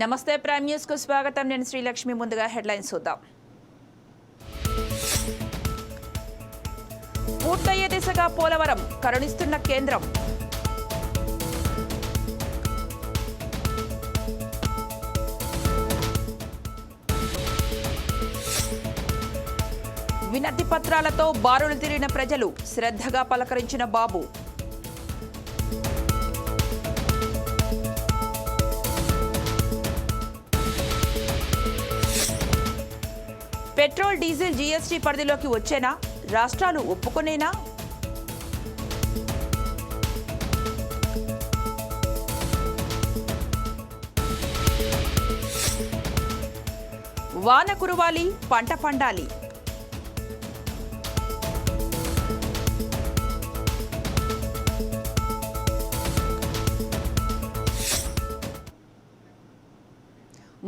నమస్తే ప్రైమ్ న్యూస్కు స్వాగతం. నేను శ్రీలక్ష్మి. ముందుగా హెడ్లైన్స్ చూద్దాం. పూర్తయ్యే దిశగా పోలవరం కరుణిస్తున్న కేంద్రం. వినతి పత్రాలతో బారులు తిరిగిన ప్రజలు శ్రద్ధగా పలకరించిన బాబు. పెట్రోల్ డీజిల్ జీఎస్టీ పరిధిలోకి వచ్చేనా? రాష్ట్రాలు ఒప్పుకునేనా? వాన కురవాలి పంట పండాలి.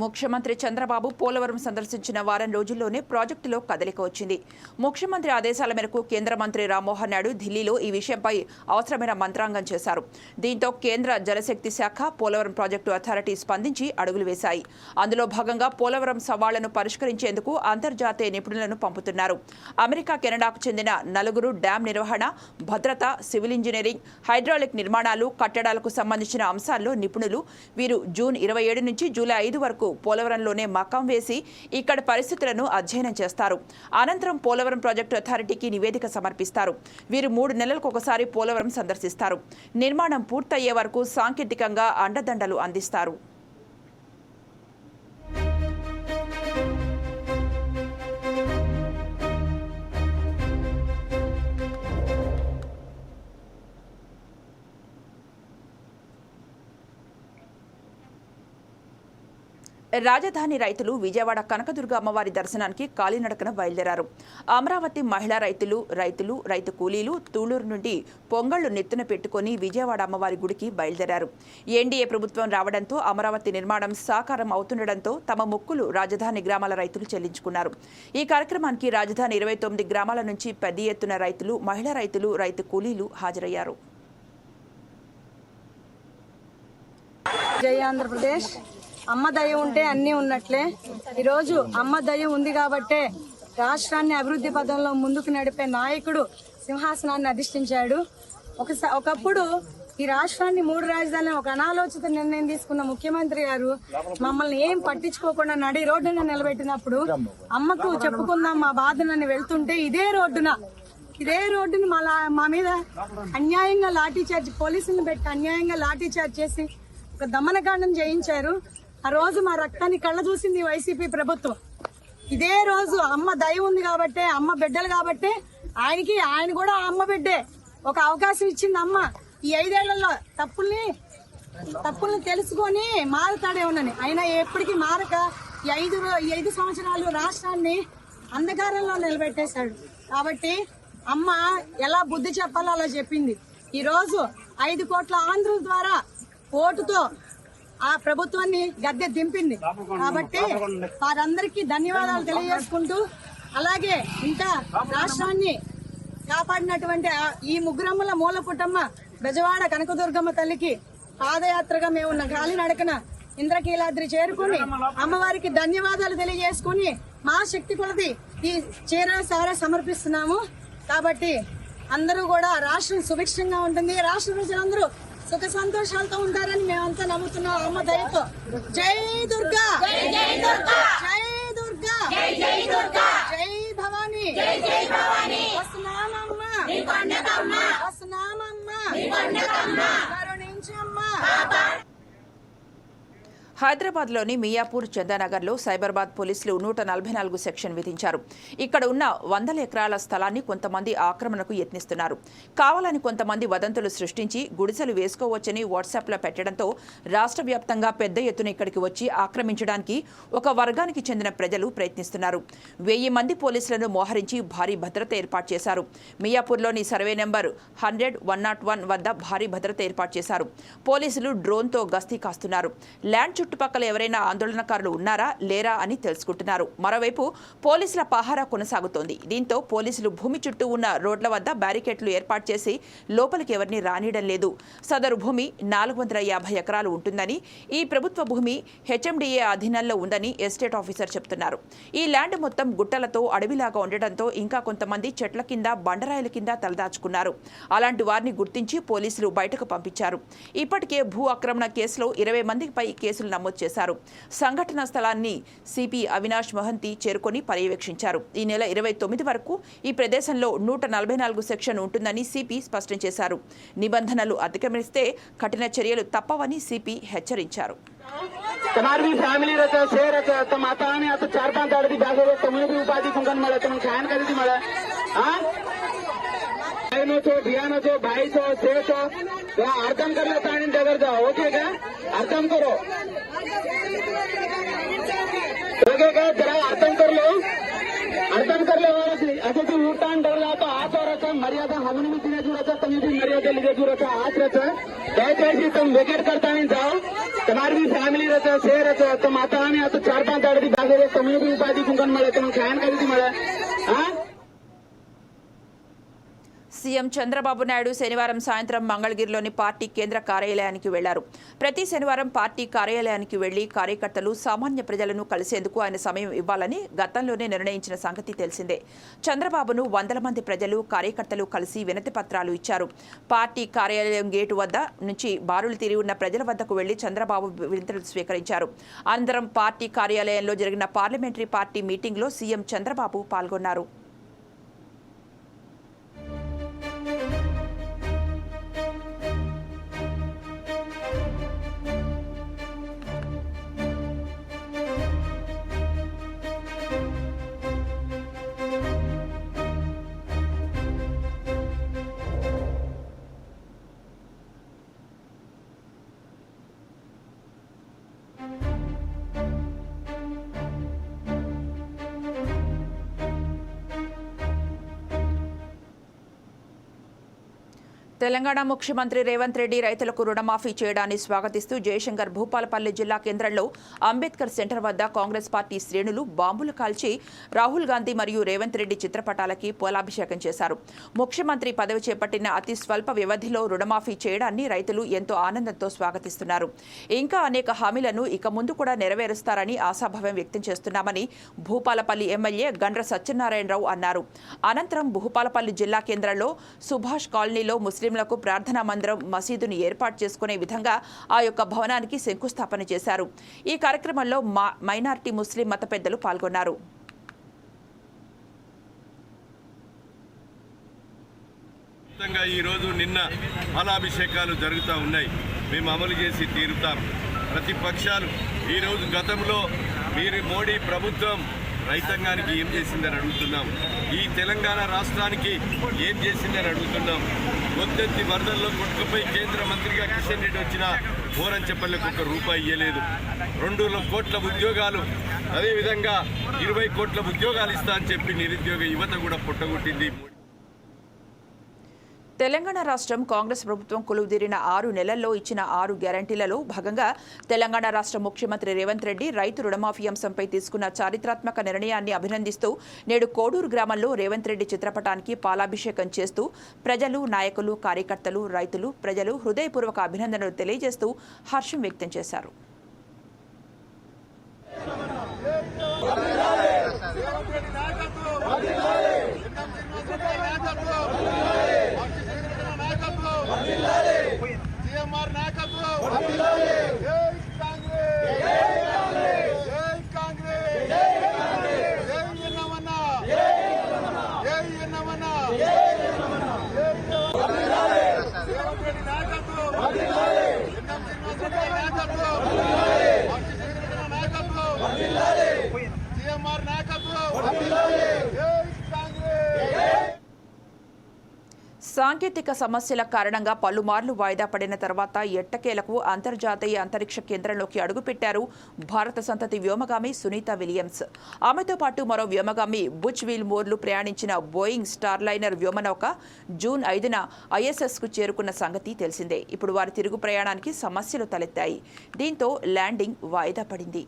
ముఖ్యమంత్రి చంద్రబాబు పోలవరం సందర్శించిన వారం రోజుల్లోనే ప్రాజెక్టులో కదలిక వచ్చింది. ముఖ్యమంత్రి ఆదేశాల మేరకు కేంద్ర మంత్రి రామ్మోహన్ నాయుడు ఢిల్లీలో ఈ విషయంపై అవసరమైన మంత్రాంగం చేశారు. దీంతో కేంద్ర జలశక్తి శాఖ పోలవరం ప్రాజెక్టు అథారిటీ స్పందించి అడుగులు వేశాయి. అందులో భాగంగా పోలవరం సవాళ్ళను పరిష్కరించేందుకు అంతర్జాతీయ నిపుణులను పంపుతున్నారు. అమెరికా కెనడాకు చెందిన నలుగురు డ్యాం నిర్వహణ భద్రత సివిల్ ఇంజనీరింగ్ హైడ్రాలిక్ నిర్మాణాలు కట్టడాలకు సంబంధించిన అంశాల్లో నిపుణులు వీరు జూన్ ఇరవై ఏడు నుంచి జూలై ఐదు వరకు పోలవరంలోనే మకం వేసి ఇక్కడ పరిస్థితులను అధ్యయనం చేస్తారు. అనంతరం పోలవరం ప్రాజెక్టు అథారిటీకి నివేదిక సమర్పిస్తారు. వీరు మూడు నెలలకు ఒకసారి పోలవరం సందర్శిస్తారు. నిర్మాణం పూర్తయ్యే వరకు సాంకేతికంగా అండదండలు అందిస్తారు. రాజధాని రైతులు విజయవాడ కనకదుర్గ అమ్మవారి దర్శనానికి కాలినడకన బయలుదేరారు. అమరావతి మహిళా రైతులు రైతులు రైతు కూలీలు తూళూరు నుండి పొంగళ్ళు నెత్తున పెట్టుకుని విజయవాడ అమ్మవారి గుడికి బయలుదేరారు. ఎన్డీఏ ప్రభుత్వం రావడంతో అమరావతి నిర్మాణం సాకారం అవుతుండడంతో తమ మొక్కులు రాజధాని గ్రామాల రైతులు చెల్లించుకున్నారు. ఈ కార్యక్రమానికి రాజధాని ఇరవై తొమ్మిది గ్రామాల నుంచి పెద్ద ఎత్తున రైతులు మహిళా రైతులు రైతు కూలీలు హాజరయ్యారు. జై ఆంధ్రప్రదేశ్. అమ్మ దయ ఉంటే అన్నీ ఉన్నట్లే. ఈరోజు అమ్మ దయ ఉంది కాబట్టే రాష్ట్రాన్ని అభివృద్ధి పదంలో ముందుకు నడిపే నాయకుడు సింహాసనాన్ని అధిష్ఠించాడు. ఒకసారి ఒకప్పుడు ఈ రాష్ట్రాన్ని మూడు రాజధానులు ఒక అనాలోచిత నిర్ణయం తీసుకున్న ముఖ్యమంత్రి గారు మమ్మల్ని ఏం పట్టించుకోకుండా నడి రోడ్డున నిలబెట్టినప్పుడు అమ్మకు చెప్పుకుందాం మా బాధనని వెళ్తుంటే ఇదే రోడ్డున ఇదే రోడ్డుని మా మా మీద అన్యాయంగా లాఠీ చార్జ్ పోలీసులను పెట్టి అన్యాయంగా లాఠీ చార్జ్ చేసి ఒక దమనకాండం చేయించారు. ఆ రోజు మా రక్తాన్ని కళ్ళ చూసింది వైసీపీ ప్రభుత్వం. ఇదే రోజు అమ్మ దయ ఉంది కాబట్టే అమ్మ బిడ్డలు కాబట్టే ఆయనకి ఆయన కూడా అమ్మ బిడ్డే. ఒక అవకాశం ఇచ్చింది అమ్మ. ఈ ఐదేళ్ళలో తప్పుల్ని తప్పుల్ని తెలుసుకొని మారుతాడే ఉన్నని అయినా ఎప్పటికీ మారక ఈ ఐదు ఈ ఐదు సంవత్సరాలు రాష్ట్రాన్ని అంధకారంలో నిలబెట్టేశాడు. కాబట్టి అమ్మ ఎలా బుద్ధి చెప్పాలో అలా చెప్పింది. ఈరోజు ఐదు కోట్ల ఆంధ్రుల ద్వారా ఓటుతో ఆ ప్రభుత్వాన్ని గద్దె దింపింది. కాబట్టి వారందరికీ ధన్యవాదాలు తెలియజేసుకుంటూ అలాగే ఇంకా రాష్ట్రాన్ని కాపాడినటువంటి ఈ ముగ్గురమ్మల మూల పుట్టమ్మ బెజవాడ కనకదుర్గమ్మ తల్లికి పాదయాత్రగా మేము ఉన్న గాలి నడకన ఇంద్రకీలాద్రి చేరుకుని అమ్మవారికి ధన్యవాదాలు తెలియజేసుకుని మా శక్తి కొలది ఈ చీర సార సమర్పిస్తున్నాము. కాబట్టి అందరూ కూడా రాష్ట్రం సుభిక్షంగా ఉంటుంది. రాష్ట్ర ప్రజలందరూ సుఖ సంతోషాలతో ఉంటారని మేమంతా నమ్ముతున్నాం. అమ్మ దయతో. జై దుర్గా. జై దుర్గా. జై దుర్గా. జై దుర్గా. జై భవానీ. జై భవానీ. వస్తున్నామమ్మా. వస్తున్నామమ్మా. కరుణించమ్మా హైదరాబాద్లోని మియాపూర్ చందానగర్లో సైబరాబాద్ పోలీసులు నూట నలభై నాలుగు సెక్షన్ విధించారు. ఇక్కడ ఉన్న వందల ఎకరాల స్థలాన్ని కొంతమంది ఆక్రమణకు యత్నిస్తున్నారు. కావాలని కొంతమంది వదంతులు సృష్టించి గుడిసెలు వేసుకోవచ్చని వాట్సాప్లో పెట్టడంతో రాష్ట్ర వ్యాప్తంగా పెద్ద ఎత్తున ఇక్కడికి వచ్చి ఆక్రమించడానికి ఒక వర్గానికి చెందిన ప్రజలు ప్రయత్నిస్తున్నారు. వెయ్యి మంది పోలీసులను మోహరించి భారీ భద్రత ఏర్పాటు చేశారు. మియాపూర్లోని survey number hundred one naught one వద్ద భారీ భద్రత ఏర్పాటు చేశారు. పోలీసులు డ్రోన్తో గస్తీ కాస్తున్నారు. ల్యాండ్ చుట్టూ చుట్టుపక్కల ఎవరైనా ఆందోళనకారులు ఉన్నారా లేరా అని తెలుసుకుంటున్నారు. మరోవైపు పోలీసుల పహారా కొనసాగుతోంది. దీంతో పోలీసులు భూమి చుట్టూ ఉన్న రోడ్ల వద్ద బ్యారికేడ్లు ఏర్పాటు చేసి లోపలికి ఎవరిని రానియడం లేదు. సదరు భూమి నాలుగు వందల యాభై ఎకరాలు ఉంటుందని ఈ ప్రభుత్వ భూమి హెచ్ఎండిఏ అధీనంలో ఉందని ఎస్టేట్ ఆఫీసర్ చెప్తున్నారు. ఈ ల్యాండ్ మొత్తం గుట్టలతో అడవిలాగా ఉండటంతో ఇంకా కొంతమంది చెట్ల కింద బండరాయిల కింద తలదాచుకున్నారు. అలాంటి వారిని గుర్తించి పోలీసులు బయటకు పంపించారు. ఇప్పటికే భూ ఆక్రమణ కేసులో ఇరవై మందిపై కేసులు నమోదు చేశారు సంఘటన స్థలాన్ని సిపి అవినాష్ మహంతి చేరుకొని పర్యవేక్షించారు ఈ నెల ఇరవై తొమ్మిది వరకు ఈ ప్రదేశంలో నూట నలభై నాలుగు సెక్షన్ ఉంటుందని సిపి స్పష్టం చేశారు నిబంధనలు అతిక్రమిస్తే కఠిన చర్యలు తప్పవని సిపి హెచ్చరించారు તમારી બી ફેમિલી રહેશે શેર રહેશે તો માતા અને આ તો ચાર પાંચ દાડથી બેસે છે તમને બી ઉપાધિ કુંકન મળે તમને ખાયન કરી મળે હા ಏನು ಬಿಯಾನೋಚು ಬಾಯಿಸೋ ಸೇಸೋ ಅರ್ಥಂ ಕರ್ಲ ತಾಣಿ ತಗರ್ದ करो। ओके ಕರೋ ಓಕೆಗ ಜರ ಅರ್ಥಂ ಕರ್ಲು ಅರ್ಥಂ कर लो ते उरताण डरला तो हात वराचा मर्यादा हवन मी तिने जुराचा तुम्ही भी मर्यादा लिखे जुराचा आज रचा। त्या त्याची तुम विकेट करता नहीं जाओ। तुम्हारी भी फॅमिली रचा शेर रचा तो तुम आता आणि आता तो चार पाँच आठ दी रहे तुम्हें भी उपाधि कुंकण मिळा तुम खायन कर ती मिळा हाँ? సీఎం చంద్రబాబు నాయుడు శనివారం సాయంత్రం మంగళగిరిలోని పార్టీ కేంద్ర కార్యాలయానికి వెళ్ళారు. ప్రతి శనివారం పార్టీ కార్యాలయానికి వెళ్ళి కార్యకర్తలు సామాన్య ప్రజలను కలిసేందుకు ఆయన సమయం ఇవ్వాలని గతంలోనే నిర్ణయించిన సంగతి తెలిసిందే. చంద్రబాబును వందల మంది ప్రజలు కార్యకర్తలు కలిసి వినతి పత్రాలు ఇచ్చారు. పార్టీ కార్యాలయం గేటు వద్ద నుంచి బారులు తిరిగి ఉన్న ప్రజల వద్దకు వెళ్ళి చంద్రబాబు వినతులు స్వీకరించారు. అనంతరం పార్టీ కార్యాలయంలో జరిగిన పార్లమెంటరీ పార్టీ మీటింగ్లో సీఎం చంద్రబాబు పాల్గొన్నారు. తెలంగాణ ముఖ్యమంత్రి రేవంత్ రెడ్డి రైతులకు రుణమాఫీ చేయడాన్ని స్వాగతిస్తూ జయశంకర్ భూపాలపల్లి జిల్లా కేంద్రంలో అంబేద్కర్ సెంటర్ వద్ద కాంగ్రెస్ పార్టీ శ్రేణులు బాంబులు కాల్చి రాహుల్ గాంధీ మరియు రేవంత్ రెడ్డి చిత్రపటాలకి పూలాభిషేకం చేశారు. ముఖ్యమంత్రి పదవి చేపట్టిన అతి స్వల్ప వ్యవధిలో రుణమాఫీ చేయడాన్ని రైతులు ఎంతో ఆనందంతో స్వాగతిస్తున్నారు. ఇంకా అనేక హామీలను ఇక ముందు కూడా నెరవేరుస్తారని ఆశాభావం వ్యక్తం చేస్తున్నామని భూపాలపల్లి ఎమ్మెల్యే గండ్ర సత్యనారాయణరావు అన్నారు. అనంతరం భూపాలపల్లి జిల్లా కేంద్రంలో సుభాష్ కాలనీలో ముస్లిం ముస్లింలకు ప్రార్థనా మందిరం మసీదును ఏర్పాటు చేసుకునే విధంగా ఆ యొక్క భవనానికి శంకుస్థాపన చేశారు. ఈ కార్యక్రమంలో మా- మైనార్టీ ముస్లిం మత పెద్దలు పాల్గొన్నారు. ఈరోజు నిన్న ఫలాభిషేకాలు జరుగుతూ ఉన్నాయి. మేము అమలు చేసి తీరుతాం. ప్రతిపక్షాలు ఈరోజు గతంలో మీరు మోడీ ప్రభుత్వం రైతాంగానికి ఏం చేసిందని అడుగుతున్నాం. ఈ తెలంగాణ రాష్ట్రానికి ఏం చేసిందని అడుగుతున్నాం. గొంతెత్తి వరదల్లో కొట్టుకుపోయి కేంద్ర మంత్రిగా కిషన్ రెడ్డి వచ్చిన ఘోరం చెప్పలకు ఒక రూపాయి ఇవ్వలేదు రెండు కోట్ల ఉద్యోగాలు. అదేవిధంగా ఇరవై కోట్ల ఉద్యోగాలు ఇస్తా అని చెప్పి నిరుద్యోగ యువత కూడా పుట్టగొట్టింది తెలంగాణ రాష్ట్రం కాంగ్రెస్ ప్రభుత్వం కొలువుదీరిన ఆరు నెలల్లో ఇచ్చిన ఆరు గ్యారంటీలలో భాగంగా తెలంగాణ రాష్ట్ర ముఖ్యమంత్రి రేవంత్ రెడ్డి రైతు రుణమాఫీ అంశంపై తీసుకున్న చారిత్రాత్మక నిర్ణయాన్ని అభినందిస్తూ నేడు కోడూరు గ్రామంలో రేవంత్ రెడ్డి చిత్రపటానికి పాలాభిషేకం చేస్తూ ప్రజలు నాయకులు కార్యకర్తలు రైతులు ప్రజలు హృదయపూర్వక అభినందనలు తెలియజేస్తూ హర్షం వ్యక్తం చేశారు సీఎంఆర్ నాయకత్వం జై కాంగ్రెస్ జై కాంగ్రెస్ జై ఎన్నమన్న జై ఎన్నమన్న రేవంత్ రెడ్డి నాయకత్వం ఎన్ఎం శ్రీనివాసరెడ్డి నాయకత్వం సాంకేతిక సమస్యల కారణంగా పలుమార్లు వాయిదా పడిన తర్వాత ఎట్టకేలకు అంతర్జాతీయ అంతరిక్ష కేంద్రంలోకి అడుగుపెట్టారు భారత సంతతి వ్యోమగామి సునీత విలియమ్స్. ఆమెతో పాటు మరో వ్యోమగామి బుచ్ వీల్ మోర్లు ప్రయాణించిన బోయింగ్ స్టార్లైనర్ వ్యోమనౌక జూన్ ఐదున ఐఎస్ఎస్కు చేరుకున్న సంగతి తెలిసిందే. ఇప్పుడు వారి తిరుగు ప్రయాణానికి సమస్యలు తలెత్తాయి. దీంతో ల్యాండింగ్ వాయిదా పడింది.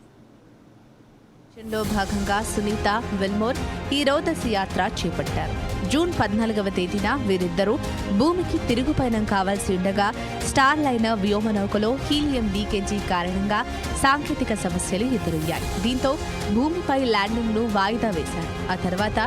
భాగంగా సునీత వెల్మోర్ ఈ రోదసి యాత్ర చేపట్టారు. జూన్ పద్నాలుగవ తేదీన వీరిద్దరూ భూమికి తిరుగు పయనం కావాల్సి ఉండగా స్టార్ లైనర్ వ్యోమనౌకలో హీలియం లీకేజీ కారణంగా సాంకేతిక సమస్యలు ఎదురయ్యాయి. దీంతో భూమిపై ల్యాండింగ్ను వాయిదా వేశారు. ఆ తర్వాత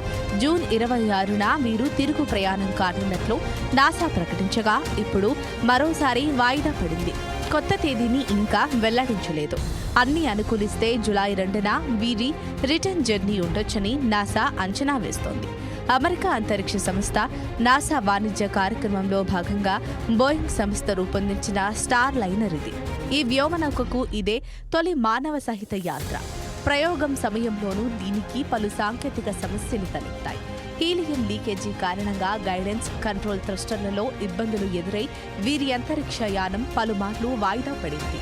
జూన్ ఇరవై ఆరున వీరు తిరుగు ప్రయాణం కానున్నట్లు నాసా ప్రకటించగా ఇప్పుడు మరోసారి వాయిదా పడింది. కొత్త తేదీని ఇంకా వెల్లడించలేదు. అన్ని అనుకూలిస్తే జులై రెండున వీరి రిటర్న్ జర్నీ ఉండొచ్చని నాసా అంచనా వేస్తోంది. అమెరికా అంతరిక్ష సంస్థ నాసా వాణిజ్య కార్యక్రమంలో భాగంగా బోయింగ్ సంస్థ రూపొందించిన స్టార్ లైనర్ ఇది. ఈ వ్యోమనౌకకు ఇదే తొలి మానవ సహిత యాత్ర. ప్రయోగం సమయంలోనూ దీనికి పలు సాంకేతిక సమస్యలు తలెత్తాయి. హీలియం లీకేజీ కారణంగా గైడెన్స్ కంట్రోల్ థ్రస్టర్లలో ఇబ్బందులు ఎదురై వీరి అంతరిక్ష యానం పలుమార్లు వాయిదా పడింది.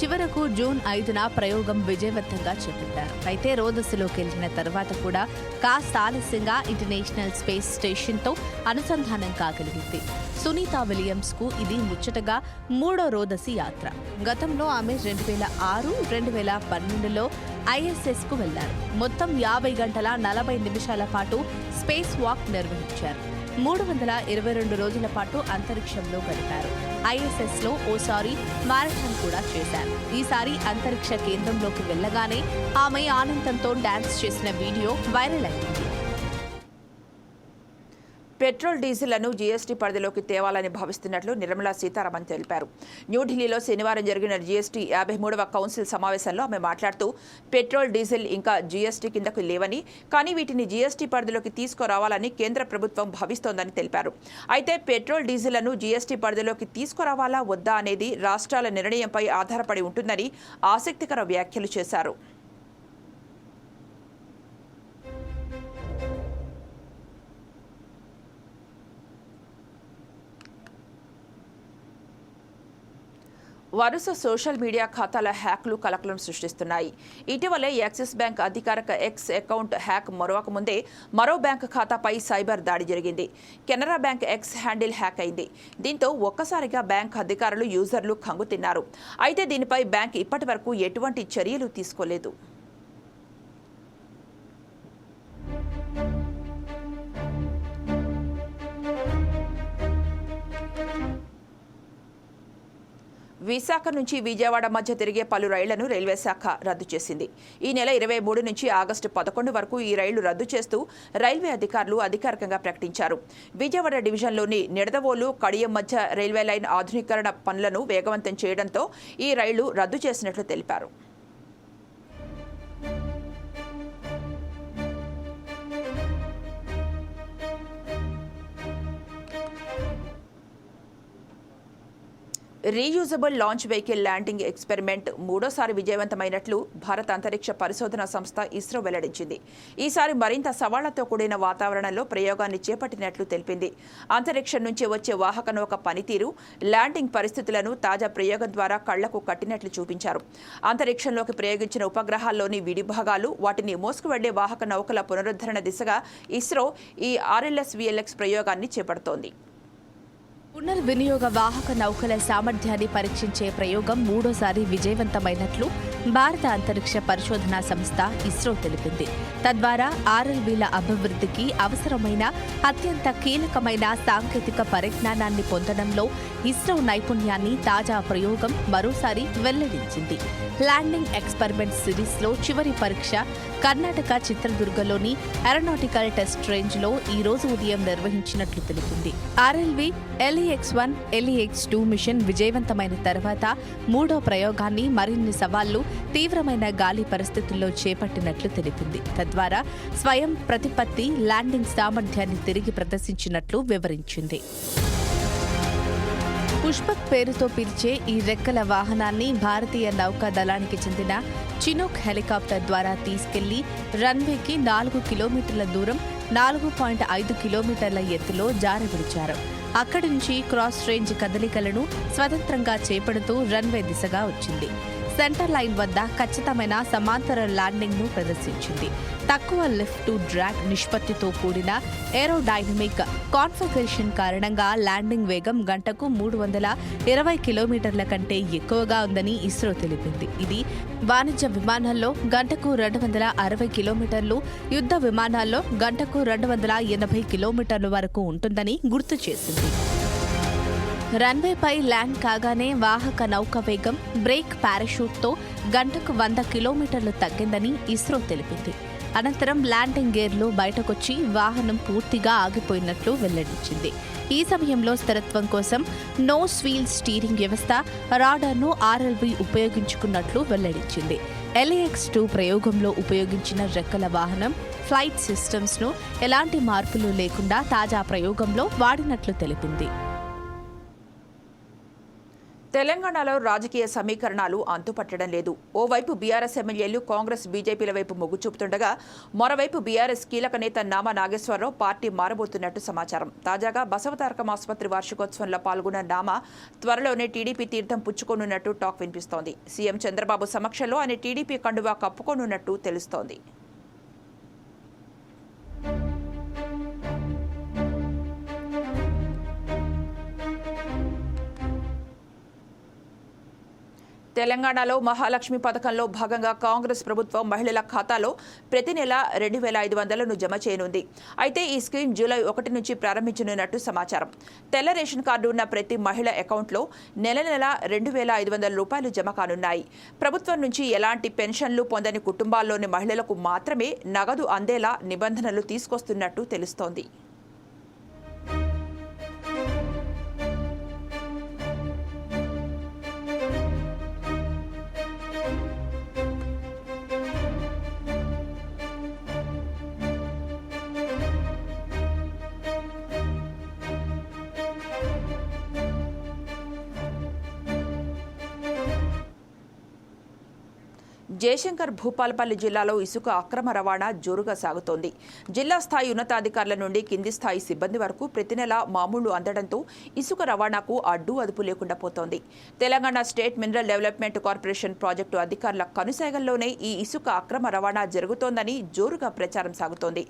చివరకు జూన్ ఐదున ప్రయోగం విజయవంతంగా చేపట్టారు. అయితే రోదస్సులోకి వెళ్ళిన తర్వాత కూడా కాస్త ఆలస్యంగా ఇంటర్నేషనల్ స్పేస్ స్టేషన్తో అనుసంధానం కాగలిగింది. సునీత విలియమ్స్కు ఇది ముచ్చటగా మూడో రోదసి యాత్ర. గతంలో ఆమె రెండు వేల ఆరు రెండు వేల పన్నెండులో ఐఎస్ఎస్కు వెళ్ళారు మొత్తం యాభై గంటల నలభై నిమిషాల పాటు స్పేస్ వాక్ నిర్వహించారు. మూడు వందల ఇరవై రెండు రోజుల పాటు అంతరిక్షంలో గడిపారు. ఐఎస్ఎస్లో ఓసారి మారథాన్ కూడా చేశారు. ఈసారి అంతరిక్ష కేంద్రంలోకి వెళ్ళగానే ఆమె ఆనందంతో డాన్స్ చేసిన వీడియో వైరల్ అయింది పెట్రోల్ డీజిల్లను జీఎస్టీ పరిధిలోకి తేవాలని భావిస్తున్నట్లు నిర్మలా సీతారామన్ తెలిపారు. న్యూఢిల్లీలో శనివారం జరిగిన జీఎస్టీ యాభై మూడవ కౌన్సిల్ సమావేశంలో ఆమె మాట్లాడుతూ పెట్రోల్ డీజిల్ ఇంకా జీఎస్టీ కిందకు లేవని కానీ వీటిని జీఎస్టీ పరిధిలోకి తీసుకురావాలని కేంద్ర ప్రభుత్వం భావిస్తోందని తెలిపారు. అయితే పెట్రోల్ డీజిల్లను జీఎస్టీ పరిధిలోకి తీసుకురావాలా వద్దా అనేది రాష్ట్రాల నిర్ణయంపై ఆధారపడి ఉంటుందని ఆసక్తికర వ్యాఖ్యలు చేశారు. వరుస సోషల్ మీడియా ఖాతాల హ్యాక్లు కలకలం సృష్టిస్తున్నాయి. ఇటీవలే యాక్సిస్ బ్యాంక్ అధికారిక ఎక్స్ అకౌంట్ హ్యాక్ మరొకముందే మరో బ్యాంక్ ఖాతాపై సైబర్ దాడి జరిగింది. Canara bank X handle hack అయింది. దీంతో ఒక్కసారిగా బ్యాంక్ అధికారులు యూజర్లు కంగుతిన్నారు అయితే దీనిపై బ్యాంక్ ఇప్పటి వరకు ఎటువంటి చర్యలు తీసుకోలేదు. విశాఖ నుంచి విజయవాడ మధ్య తిరిగే పలు రైళ్ళను రైల్వే శాఖ రద్దు చేసింది. ఈ నెల ఇరవై మూడు నుంచి ఆగస్టు పదకొండు వరకు ఈ రైళ్ళు రద్దు చేస్తూ రైల్వే అధికారులు అధికారికంగా ప్రకటించారు. విజయవాడ డివిజన్లోని నిడదవోలు కడియం మధ్య రైల్వే లైన్ ఆధునీకరణ పనులను వేగవంతం చేయడంతో ఈ రైళ్ళు రద్దు చేసినట్లు తెలిపారు. Reusable launch vehicle landing experiment మూడోసారి విజయవంతమైనట్లు భారత అంతరిక్ష పరిశోధన సంస్థ ఇస్రో వెల్లడించింది. ఈసారి మరింత సవాళ్ళతో కూడిన వాతావరణంలో ప్రయోగాన్ని చేపట్టినట్లు తెలిపింది. అంతరిక్షం నుంచి వచ్చే వాహక నౌక పనితీరు ల్యాండింగ్ పరిస్థితులను తాజా ప్రయోగం ద్వారా కళ్ళకు కట్టినట్లు చూపించారు. అంతరిక్షంలోకి ప్రయోగించిన ఉపగ్రహాల్లోని విడిభాగాలు వాటిని మోసుకు వెళ్ళే వాహక నౌకల పునరుద్ధరణ దిశగా ఇస్రో ఈ ఆర్ఎల్ఎస్ విఎల్ఎక్స్ ప్రయోగాన్ని చేపడుతోంది. పునర్వినియోగ వాహక నౌకల సామర్థ్యాన్ని పరీక్షించే ప్రయోగం మూడోసారి విజయవంతమైనట్లు భారత అంతరిక్ష పరిశోధనా సంస్థ ఇస్రో తెలిపింది. తద్వారా ఆర్ఎల్బీల అభివృద్ధికి అవసరమైన అత్యంత కీలకమైన సాంకేతిక పరిజ్ఞానాన్ని పొందడంలో ఇస్రో నైపుణ్యాన్ని తాజా ప్రయోగం మరోసారి వెల్లడించింది. ల్యాండింగ్ ఎక్స్పెరిమెంట్ సిరీస్లో చివరి పరీక్ష కర్ణాటక చిత్రదుర్గలోని ఏరోనాటికల్ టెస్ట్ రేంజ్లో ఈ రోజు ఉదయం నిర్వహించినట్లు తెలిపింది. RLV LEX one LEX two mission విజయవంతమైన తర్వాత మూడో ప్రయోగాన్ని మరిన్ని సవాళ్ళు తీవ్రమైన గాలి పరిస్థితుల్లో చేపట్టినట్లు తెలిపింది. తద్వారా స్వయం ప్రతిపత్తి ల్యాండింగ్ సామర్థ్యాన్ని తిరిగి ప్రదర్శించినట్లు వివరించింది. పుష్పక్ పేరుతో పిలిచే ఈ రెక్కల వాహనాన్ని భారతీయ నౌకా దళానికి చెందిన చినూక్ హెలికాప్టర్ ద్వారా తీసుకెళ్ళి రన్వేకి నాలుగు కిలోమీటర్ల దూరం నాలుగు పాయింట్ ఐదు కిలోమీటర్ల ఎత్తులో జారవిడిచారు. అక్కడి నుంచి క్రాస్ రేంజ్ కదలికలను స్వతంత్రంగా చేపడుతూ రన్వే దిశగా వచ్చింది. సెంటర్ లైన్ వద్ద ఖచ్చితమైన సమాంతర ల్యాండింగ్ను ప్రదర్శించింది. తక్కువ లిఫ్ట్ టు డ్రాగ్ నిష్పత్తితో కూడిన ఏరోడైనమిక్ కాన్ఫిగరేషన్ కారణంగా ల్యాండింగ్ వేగం గంటకు మూడు వందల ఇరవై కిలోమీటర్ల కంటే ఎక్కువగా ఉందని ఇస్రో తెలిపింది. ఇది వాణిజ్య విమానాల్లో గంటకు రెండు వందల అరవై కిలోమీటర్లు యుద్ధ విమానాల్లో గంటకు రెండు వందల ఎనభై కిలోమీటర్ల వరకు ఉంటుందని గుర్తు చేసింది. రన్వేపై ల్యాండ్ కాగానే వాహక నౌక వేగం బ్రేక్ పారాషూట్తో గంటకు వంద కిలోమీటర్లు తగ్గిందని ఇస్రో తెలిపింది. అనంతరం ల్యాండింగ్ గేర్లో బయటకొచ్చి వాహనం పూర్తిగా ఆగిపోయినట్లు వెల్లడించింది. ఈ సమయంలో స్థిరత్వం కోసం నో స్వీల్ స్టీరింగ్ వ్యవస్థ రాడార్ను ఆర్ఎల్వి ఉపయోగించుకున్నట్లు వెల్లడించింది. ఎల్ఏఎక్స్ టూ ప్రయోగంలో ఉపయోగించిన రెక్కల వాహనం ఫ్లైట్ సిస్టమ్స్ను ఎలాంటి మార్పులు లేకుండా తాజా ప్రయోగంలో వాడినట్లు తెలిపింది. తెలంగాణలో రాజకీయ సమీకరణాలు అంతుపట్టడం లేదు. ఓవైపు బీఆర్ఎస్ ఎమ్మెల్యేలు కాంగ్రెస్ బీజేపీల వైపు మొగ్గు చూపుతుండగా మరోవైపు బీఆర్ఎస్ కీలక నేత నామా నాగేశ్వరరావు పార్టీ మారబోతున్నట్టు సమాచారం. తాజాగా బసవతారకం ఆసుపత్రి వార్షికోత్సవంలో పాల్గొన్న నామా త్వరలోనే టీడీపీ తీర్థం పుచ్చుకోనున్నట్టు టాక్ వినిపిస్తోంది. సీఎం చంద్రబాబు సమక్షంలో ఆయన టీడీపీ కండువా కప్పుకోనున్నట్టు తెలుస్తోంది. తెలంగాణలో మహాలక్ష్మి పథకంలో భాగంగా కాంగ్రెస్ ప్రభుత్వం మహిళల ఖాతాలో ప్రతి నెల రెండు వేల ఐదు వందలను జమ చేయనుంది. అయితే ఈ స్కీమ్ జూలై ఒకటి నుంచి ప్రారంభించనున్నట్టు సమాచారం. తెల్ల రేషన్ కార్డు ఉన్న ప్రతి మహిళ అకౌంట్లో నెల నెల రెండు వేల ఐదు వందల రూపాయలు జమ కానున్నాయి. ప్రభుత్వం నుంచి ఎలాంటి పెన్షన్లు పొందని కుటుంబాల్లోని మహిళలకు మాత్రమే నగదు అందేలా నిబంధనలు తీసుకొస్తున్నట్టు తెలుస్తోంది. జయశంకర్ భూపాలపల్లి జిల్లాలో ఇసుక అక్రమ రవాణా జోరుగా సాగుతోంది. జిల్లా స్థాయి ఉన్నతాధికారుల నుండి కింది స్థాయి సిబ్బంది వరకు ప్రతి నెల మామూలు అందడంతో ఇసుక రవాణాకు అడ్డు అదుపు లేకుండా పోతోంది. Telangana state mineral development corporation project అధికారుల కనుసైగల్లోనే ఈ ఇసుక అక్రమ రవాణా జరుగుతోందని జోరుగా ప్రచారం సాగుతోంది.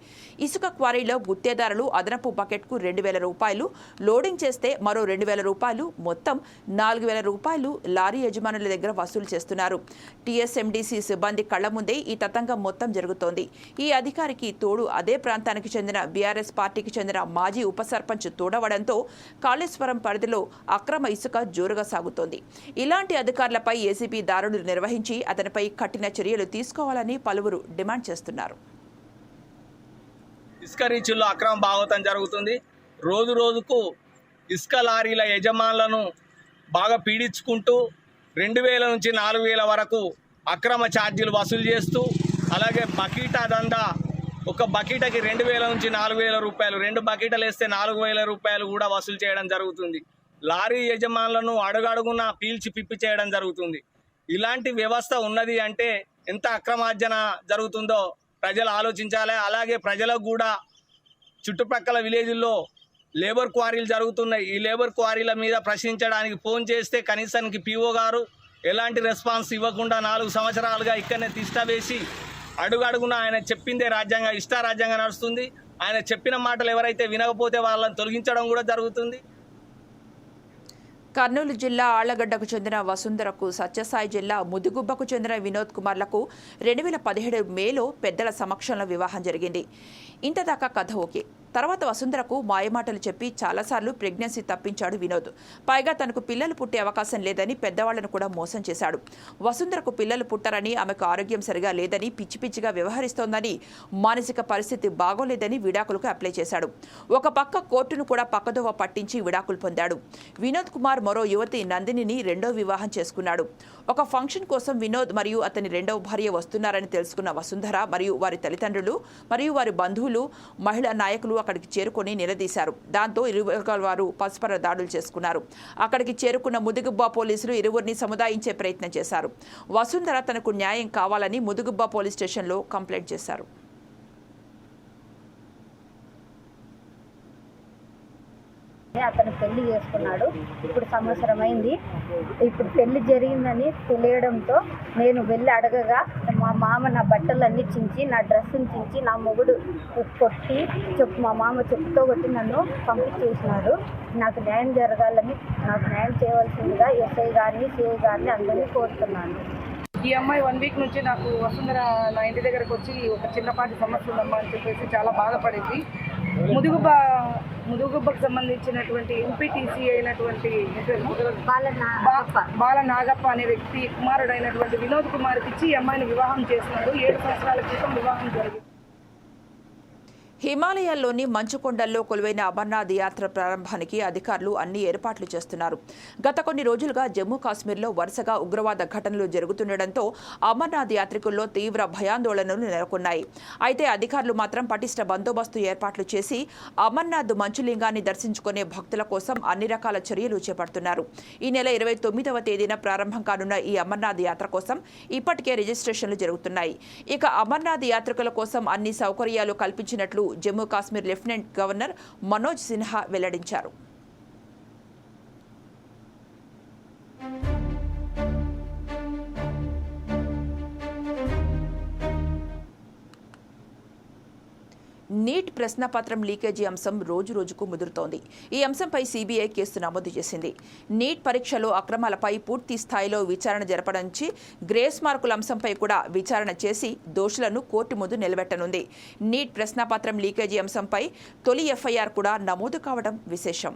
ఇసుక క్వారీలో గుత్తేదారులు అదనపు బకెట్కు రెండు వేల రూపాయలు లోడింగ్ చేస్తే మరో రెండు వేల రూపాయలు మొత్తం నాలుగు వేల రూపాయలు లారీ యజమానుల దగ్గర వసూలు చేస్తున్నారు. టీఎస్ఎండిసి సిబ్బంది కళ్ళ ముందే ఈ తతంగం మొత్తం జరుగుతోంది. ఈ అధికారికి తోడు అదే ప్రాంతానికి చెందిన బీఆర్ఎస్ పార్టీకి చెందిన మాజీ ఉప సర్పంచ్ తోడవడంతో కాళేశ్వరం పరిధిలో అక్రమ ఇసుక జోరుగా సాగుతోంది. ఇలాంటి అధికారులపై ఏసీబీ దారులు నిర్వహించి అతనిపై కఠిన చర్యలు తీసుకోవాలని పలువురు డిమాండ్ చేస్తున్నారు. ఇసుక రీచుల్లో అక్రమ భాగవతం జరుగుతుంది. రోజు రోజుకు ఇసుక లారీల యజమానులను బాగా పీడించుకుంటూ రెండు వేల నుంచి నాలుగు వేల వరకు అక్రమ ఛార్జీలు వసూలు చేస్తూ అలాగే బకీటా దందా ఒక బకీటకి రెండు వేల నుంచి నాలుగు వేల రూపాయలు రెండు బకీటలు వేస్తే నాలుగు వేల రూపాయలు కూడా వసూలు చేయడం జరుగుతుంది. లారీ యజమానులను అడుగడుగున పీల్చి పిప్పి చేయడం జరుగుతుంది. ఇలాంటి వ్యవస్థ ఉన్నది అంటే ఎంత అక్రమార్జన జరుగుతుందో ప్రజలు ఆలోచించాలి. అలాగే ప్రజలకు కూడా చుట్టుపక్కల విలేజ్ల్లో లేబర్ క్వారీలు జరుగుతున్నాయి. ఈ లేబర్ క్వారీల మీద ప్రశ్నించడానికి ఫోన్ చేస్తే కనీసానికి పీఓ గారు ఎలాంటి రెస్పాన్స్ ఇవ్వకుండా నాలుగు సంవత్సరాలుగా ఇక్కడనే తిష్టవేసి అడుగడుగున ఆయన చెప్పిందే రాజ్యాంగ ఇష్టారాజ్యంగా రాజ్యాంగం నడుస్తుంది. ఆయన చెప్పిన మాటలు ఎవరైతే వినకపోతే వాళ్ళని తొలగించడం కూడా జరుగుతుంది. కర్నూలు జిల్లా ఆళ్ళగడ్డకు చెందిన వసుంధరకు సత్యసాయి జిల్లా ముదుగుబ్బకు చెందిన వినోద్ కుమార్లకు రెండు వేల పదిహేడు మేలో పెద్దల సమక్షంలో వివాహం జరిగింది. ఇంతదాకా కథ ఓకే. తర్వాత వసుంధరకు మాయమాటలు చెప్పి చాలాసార్లు ప్రెగ్నెన్సీ తప్పించాడు వినోద్. పైగా తనకు పిల్లలు పుట్టే అవకాశం లేదని పెద్దవాళ్ళను కూడా మోసం చేశాడు. వసుంధరకు పిల్లలు పుట్టరని ఆమెకు ఆరోగ్యం సరిగా లేదని పిచ్చి పిచ్చిగా వ్యవహరిస్తోందని మానసిక పరిస్థితి బాగోలేదని విడాకులకు అప్లై చేశాడు. ఒక పక్క కోర్టును కూడా పక్కదోవ పట్టించి విడాకులు పొందాడు. వినోద్ కుమార్ మరో యువతి నందినిని రెండో వివాహం చేసుకున్నాడు. ఒక ఫంక్షన్ కోసం వినోద్ మరియు అతని రెండవ భార్య వస్తున్నారని తెలుసుకున్న వసుంధర మరియు వారి తల్లిదండ్రులు మరియు వారి బంధువులు మహిళా నాయకులు అక్కడికి చేరుకొని నిలదీశారు. దాంతో ఇరు వారు పరస్పర దాడులు చేసుకున్నారు. అక్కడికి చేరుకున్న ముదుగుబ్బ పోలీసులు ఇరువురిని సముదాయించే ప్రయత్నం చేశారు. వసుంధర తనకు న్యాయం కావాలని ముదుగుబ్బ పోలీస్ స్టేషన్లో కంప్లైంట్ చేశారు. అతను పెళ్ళి చేసుకున్నాడు. ఇప్పుడు సంవత్సరం అయింది ఇప్పుడు పెళ్ళి జరిగిందని తెలియడంతో నేను వెళ్ళి అడగగా మా మామ నా బట్టలన్నీ చించి నా డ్రెస్సును చించి నా మొగుడు కొట్టి చెప్పు మా మామ చెప్పుతో కొట్టి నన్ను పంపించేసినాడు. నాకు న్యాయం జరగాలని నాకు న్యాయం చేయవలసిందిగా ఎస్ఐ గారిని సిఐ గారిని అందరినీ కోరుతున్నాను. ఈ అమ్మాయి వన్ వీక్ నుంచి నాకు వసుంధర నా ఇంటి దగ్గరకు వచ్చి ఒక చిన్నపాటి సమస్య ఉందమ్మా అని చెప్పేసి చాలా బాధపడింది. ముదుగుబ్బ ముదుగుబ్బకు సంబంధించినటువంటి ఎంపీటీసీ అయినటువంటి బాల నాగప్ప అనే వ్యక్తి కుమారుడైనటువంటి వినోద్ కుమార్కి ఇచ్చి ఈ అమ్మాయిని వివాహం చేసినాడు ఏడు సంవత్సరాల క్రితం వివాహం జరిగింది. హిమాలయాల్లోని మంచుకొండల్లో కొలువైన అమర్నాథ్ యాత్ర ప్రారంభానికి అధికారులు అన్ని ఏర్పాట్లు చేస్తున్నారు. గత కొన్ని రోజులుగా జమ్మూ కాశ్మీర్లో వరుసగా ఉగ్రవాద ఘటనలు జరుగుతుండటంతో అమర్నాథ్ యాత్రికుల్లో తీవ్ర భయాందోళనలు నెలకొన్నాయి. అయితే అధికారులు మాత్రం పటిష్ట బందోబస్తు ఏర్పాట్లు చేసి అమర్నాథ్ మంచులింగాన్ని దర్శించుకునే భక్తుల కోసం అన్ని రకాల చర్యలు చేపడుతున్నారు. ఈ నెల ఇరవై తొమ్మిదవ తేదీన ప్రారంభం కానున్న ఈ అమర్నాథ్ యాత్ర కోసం ఇప్పటికే రిజిస్ట్రేషన్లు జరుగుతున్నాయి. ఇక అమర్నాథ్ యాత్రికుల కోసం అన్ని సౌకర్యాలు కల్పించినట్లు జమ్మూ కాశ్మీర్ లెఫ్టినెంట్ గవర్నర్ మనోజ్ సిన్హా వెల్లడించారు. నీట్ ప్రశ్నపత్రం లీకేజీ అంశం రోజు రోజుకు ముదురుతోంది. ఈ అంశంపై సీబీఐ కేసు నమోదు చేసింది. నీట్ పరీక్షలో అక్రమాలపై పూర్తి స్థాయిలో విచారణ జరపడానికి గ్రేస్ మార్కుల అంశంపై కూడా విచారణ చేసి దోషులను కోర్టు ముందు నిలబెట్టనుంది. నీట్ ప్రశ్నపత్రం లీకేజీ అంశంపై తొలి ఎఫ్ఐఆర్ కూడా నమోదు కావడం విశేషం.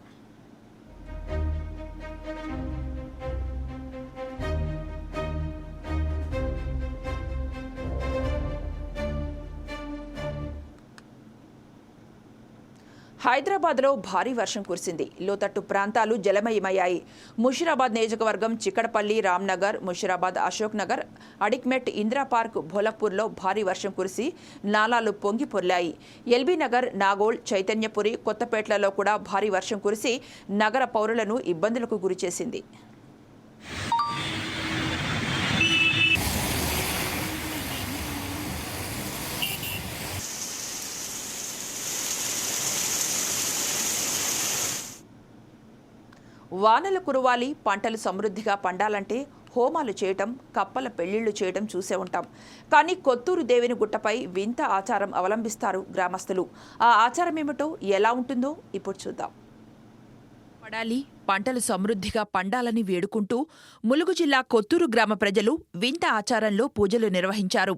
హైదరాబాద్లో భారీ వర్షం కురిసింది. లోతట్టు ప్రాంతాలు జలమయమయ్యాయి. ముషిరాబాద్ నియోజకవర్గం చిక్కడపల్లి రామ్నగర్ ముషిరాబాద్ అశోక్ నగర్ అడిక్మెట్ ఇందిరా పార్క్ భోలపూర్లో భారీ వర్షం కురిసి నాలాలు పొంగి పొర్లాయి. ఎల్బీ నగర్ నాగోల్ చైతన్యపురి కొత్తపేటలలో కూడా భారీ వర్షం కురిసి నగర పౌరులను ఇబ్బందులకు గురిచేసింది. వానలు కురవాలి పంటలు సమృద్ధిగా పండాలంటే హోమాలు చేయటం కప్పల పెళ్ళిళ్ళు చేయటం చూసే ఉంటాం. కానీ కొత్తూరు దేవిని గుట్టపై వింత ఆచారం అవలంబిస్తారు గ్రామస్తులు. ఆ ఆచారం ఏమిటో ఎలా ఉంటుందో ఇప్పుడు చూద్దాం. పడాలి పంటలు సమృద్ధిగా పండాలని వేడుకుంటూ ములుగు జిల్లా కొత్తూరు గ్రామ ప్రజలు వింత ఆచారంలో పూజలు నిర్వహించారు.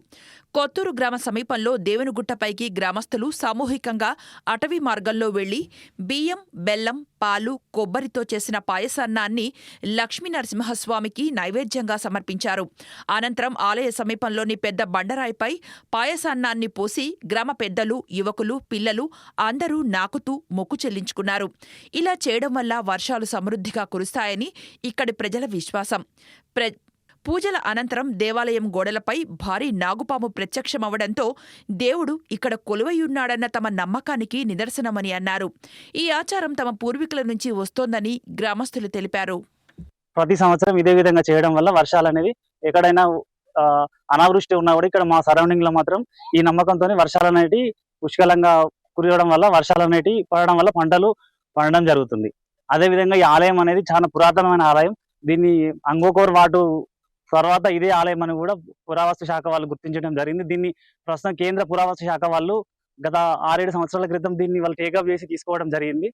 కొత్తూరు గ్రామ సమీపంలో దేవునిగుట్టపైకి గ్రామస్తులు సామూహికంగా అటవీ మార్గంలో వెళ్ళి బియ్యం బెల్లం పాలు కొబ్బరితో చేసిన పాయసాన్నాన్ని లక్ష్మీ నరసింహస్వామికి నైవేద్యంగా సమర్పించారు. అనంతరం ఆలయ సమీపంలోని పెద్ద బండరాయిపై పాయసాన్నాన్ని పోసి గ్రామ పెద్దలు యువకులు పిల్లలు అందరూ నాకుతూ మొక్కు చెల్లించుకున్నారు. ఇలా చేయడం వల్ల వర్షాలు సమృద్ధిగా కురుస్తాయని ఇక్కడి ప్రజల విశ్వాసం. ప్ర పూజల అనంతరం దేవాలయం గోడలపై భారీ నాగుపాము ప్రత్యక్షమవడంతో దేవుడు ఇక్కడ కొలువయున్నాడన్న తమ నమ్మకానికి నిదర్శనమని అన్నారు. ఈ ఆచారం తమ పూర్వీకుల నుంచి వస్తోందని గ్రామస్తులు తెలిపారు. ప్రతి సంవత్సరం ఇదే విధంగా చేయడం వల్ల వర్షాలు అనేవి ఎక్కడైనా అనావృష్టి ఉన్నా కూడా ఇక్కడ మా సరౌండింగ్లో మాత్రం ఈ నమ్మకంతో వర్షాలు అనేటి పుష్కలంగా కురియడం వల్ల వర్షాలు అనేటి పడడం వల్ల పంటలు పండడం జరుగుతుంది. అదే విధంగా ఈ ఆలయం అనేది చాలా పురాతనమైన ఆలయం. దీన్ని అంగోకోర్ వాటు తర్వాత ఇదే ఆలయం అని కూడా పురావస్తు శాఖ వాళ్ళు గుర్తించడం జరిగింది. దీన్ని ప్రస్తుతం కేంద్ర పురావస్తు శాఖ వాళ్ళు గత ఆరేడు సంవత్సరాల క్రితం దీన్ని వాళ్ళు టేకప్ చేసి తీసుకోవడం జరిగింది.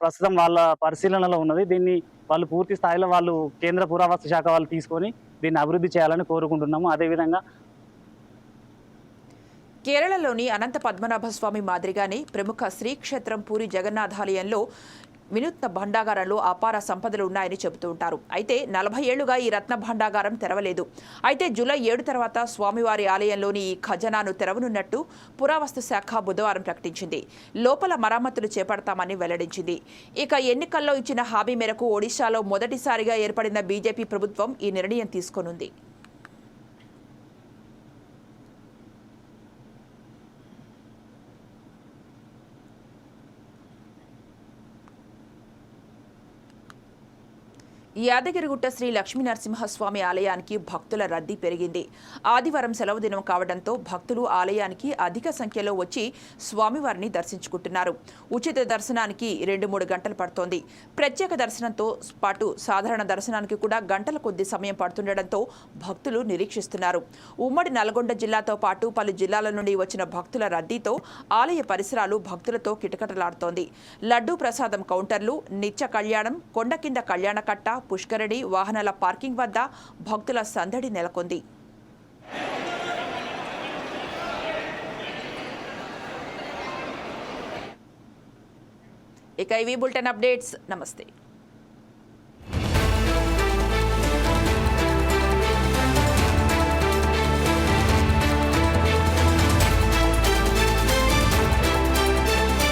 ప్రస్తుతం వాళ్ళ పరిశీలనలో ఉన్నది. దీన్ని వాళ్ళు పూర్తి స్థాయిలో వాళ్ళు కేంద్ర పురావస్తు శాఖ వాళ్ళు తీసుకొని దీన్ని అభివృద్ధి చేయాలని కోరుకుంటున్నాము. అదేవిధంగా కేరళలోని అనంత పద్మనాభ స్వామి మాదిరిగానే ప్రముఖ శ్రీక్షేత్రం పూరి జగన్నాథాలయంలో వినూత్న భండాగారంలో అపార సంపదలు ఉన్నాయని చెబుతూ ఉంటారు. అయితే నలభై ఏళ్ళుగా ఈ రత్న భండాగారం తెరవలేదు. అయితే జూలై ఏడు తర్వాత స్వామివారి ఆలయంలోని ఈ ఖజనాను తెరవనున్నట్టు పురావస్తు శాఖ బుధవారం ప్రకటించింది. లోపల మరమ్మతులు చేపడతామని వెల్లడించింది. ఇక ఎన్నికల్లో ఇచ్చిన హామీ మేరకు ఒడిశాలో మొదటిసారిగా ఏర్పడిన బీజేపీ ప్రభుత్వం ఈ నిర్ణయం తీసుకోనుంది. యాదగిరిగుట్ట శ్రీ లక్ష్మీనరసింహస్వామి ఆలయానికి భక్తుల రద్దీ పెరిగింది. ఆదివారం సెలవు దినం కావడంతో భక్తులు ఆలయానికి అధిక సంఖ్యలో వచ్చి స్వామివారిని దర్శించుకుంటున్నారు. ఉచిత దర్శనానికి రెండు మూడు గంటలు పడుతోంది. ప్రత్యేక దర్శనంతో పాటు సాధారణ దర్శనానికి కూడా గంటల కొద్ది సమయం పడుతుండటంతో భక్తులు నిరీక్షిస్తున్నారు. ఉమ్మడి నల్గొండ జిల్లాతో పాటు పలు జిల్లాల నుండి వచ్చిన భక్తుల రద్దీతో ఆలయ పరిసరాలు భక్తులతో కిటకటలాడుతోంది. లడ్డూ ప్రసాదం కౌంటర్లు నిత్య కళ్యాణం కొండ కింద కళ్యాణ కట్ట పుష్కరిణి వాహనాల పార్కింగ్ వద్ద భక్తుల సందడి నెలకొంది. ఇక ఇవి బులెటిన్ అప్డేట్స్. నమస్తే.